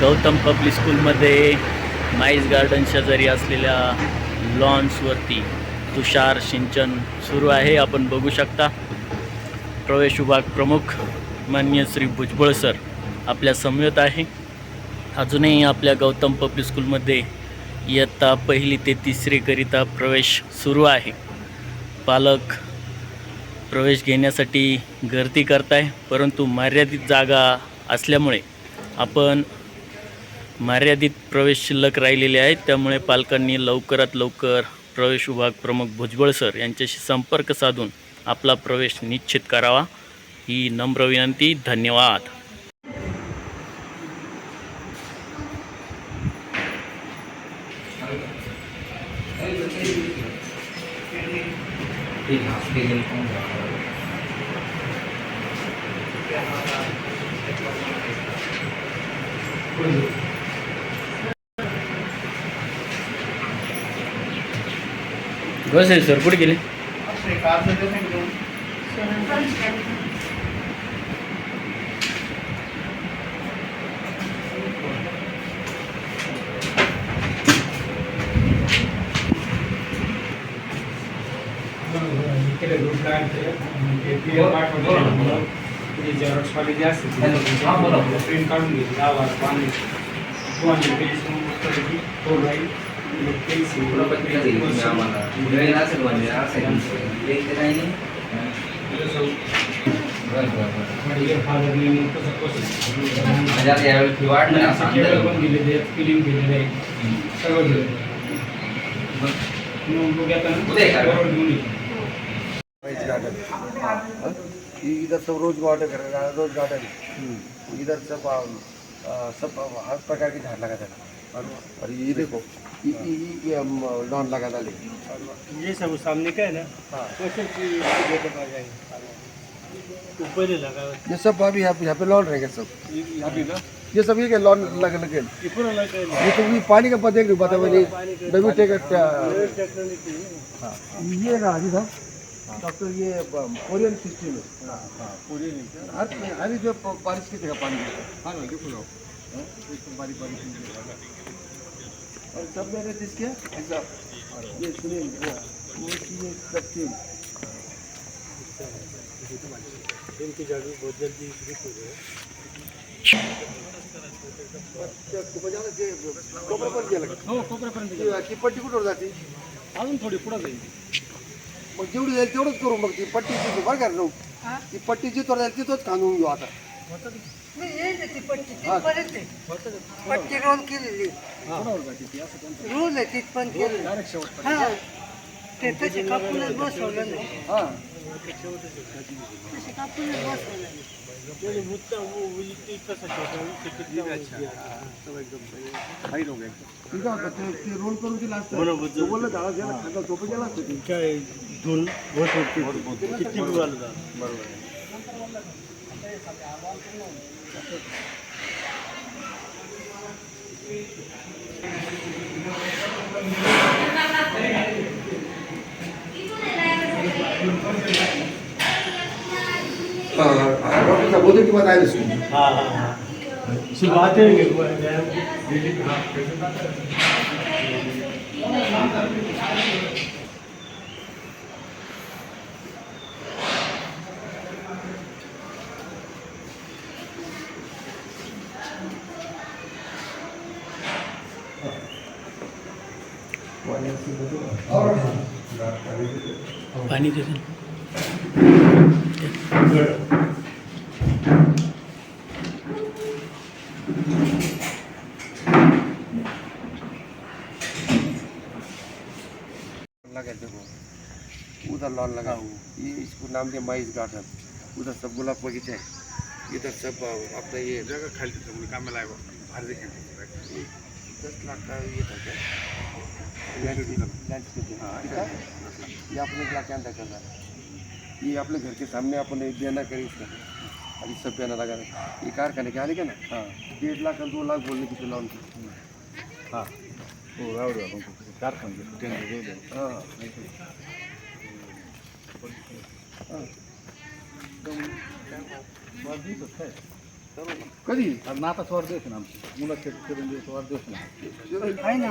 Gautam public स्कूलमध्ये माईज garden शेजारी असलेल्या लॉन्सवरती तुषार सिंचन सुरू आहे. आपण बघू शकता. प्रवेश विभाग प्रमुख मान्य श्री भुजबळ सर आपल्या समवेत आहे. अजूनही आपल्या गौतम पब्लिक स्कूलमध्ये इयत्ता पहिली ते तिसरीकरिता प्रवेश सुरू आहे. पालक प्रवेश घेण्यासाठी गर्दी करताय परंतु मर्यादित जागा असल्यामुळे आपण मर्यादित प्रवेश शिल्लक राहिलेले आहेत त्यामुळे पालकांनी लवकरात लवकर प्रवेश विभाग प्रमुख भुजबळ सर यांच्याशी संपर्क साधून आपला प्रवेश निश्चित करावा. ही नम्र विनंती. धन्यवाद. बस सर कुठे गेले प्रिंट काढून घेतली गावात पाणी दोन ते यावेळी फ़ी वाढणार असं अंदाज पण दिलेले आहेत फिलिंग दिलं मग आता उद्या बरोबर घेऊन हाँ? इधर सब रोज गार्डन करेगा रोज गार्डन इधर सब सब हर प्रकार के झाड़ लगा था और, ये देखो लॉन लगा डाले ये सब सामने का है ना? हाँ। जाएँगे। ऊपर ही लगा ये सब अभी यहाँ पे लॉन रहेगा सब। ये ना? ये सब ये क्या लॉन लगे लगे? ये पूरा लगा है। ये तो ये पानी का पता नहीं पता मुझे बेबी टेक हाँ। ये ना अभी साहब डॉक्टर ये कोरियन सिस्टम है। पूरी हर हर जो बारिश की जगह पानी हाँ। देखो हाँ, बारी बारी। और सब मैंने जिसके ऐसा ये सुनिए वो वो ये सब चीज इनकी जगह बहुत जल्दी ग्रिप हो हो ती- ती पट्टी कुठवर जाते अजून थोडी पुढं जाईल मग जेवढी जाईल तेवढंच करू मग ती पट्टी जिथं बरं का ती पट्टी जिथवर जाईल तिथंच खांदून घेऊ आता. नाही येईल ती पट्टी तिथपर्यंत आहे. पट्टी रोल केलेली. रोल आहे तिथपर्यंत केलेली. हा. ते तसे कापूनच बसवलं नाही. हां. तसे कापूनच बसवलं नाही. ते कितना हाई लोक ठीक आहे ते ते रोल करून दिला असतं. बरोबर. तो बोललं झाला गेला खांदा झोप गेला असतं ते. किती बरोबर. डॉक्टर साहब बोलते की बात आए हाँ हाँ। हैं लगा देखो उधर लॉन लगा हुआ ये इसको नाम दिया माइस गार्डन। उधर सब गुलाब बगीचा है इधर सब अपना ये जगह खाली कामाला आहे बाहेर देखील दस लाख का ये था क्या? ये अपने एक लाख के अंदर करना ये अपने घर के सामने अपन एक बयाना करी इसका। अभी सब बयाना लगा रहे ये कारखाने के आने का ना? हाँ। डेढ़ लाख दो लाख बोलने की लॉन की हाँ। हाँ। हाँ। एकदम कधी नाताच वाढदिवस आहे ना आमची मुलं चिरंजीवी वाढदिवस ना। आहे ना?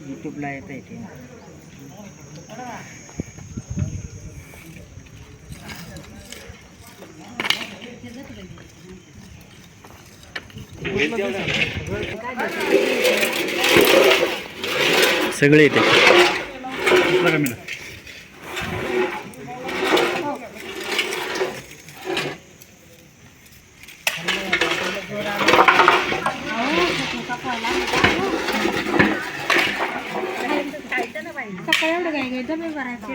युट्यूबला येत आहे ते सगळे येते सकाळी एवढं काय काय डबे भरायचे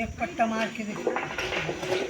एक पट्टा मार मार केले